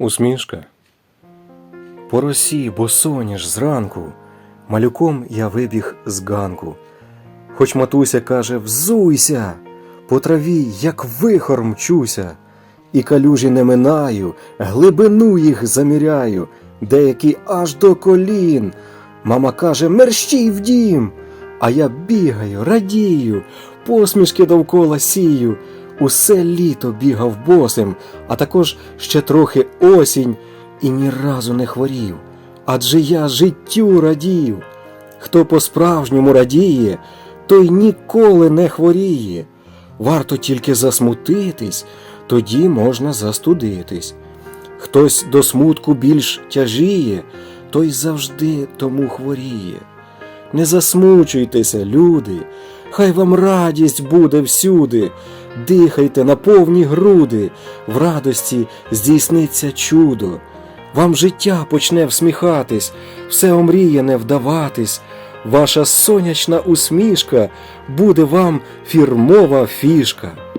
Усмішка. По росі, босоніж зранку, малюком я вибіг з ганку. Хоч матуся каже взуйся, по траві, як вихор мчуся, і калюжі не минаю, глибину їх заміряю, деякі аж до колін. Мама каже мерщій в дім, а я бігаю, радію, посмішки довкола сію. Усе літо бігав босим, а також ще трохи осінь, і ні разу не хворів. Адже я життю радів. Хто по-справжньому радіє, той ніколи не хворіє. Варто тільки засмутитись, тоді можна застудитись. Хтось до смутку більш тяжіє, той завжди тому хворіє. Не засмучуйтеся, люди, хай вам радість буде всюди. Дихайте на повні груди, в радості здійсниться чудо. Вам життя почне всміхатись, все омріяне вдаватись. Ваша сонячна усмішка буде вам фірмова фішка.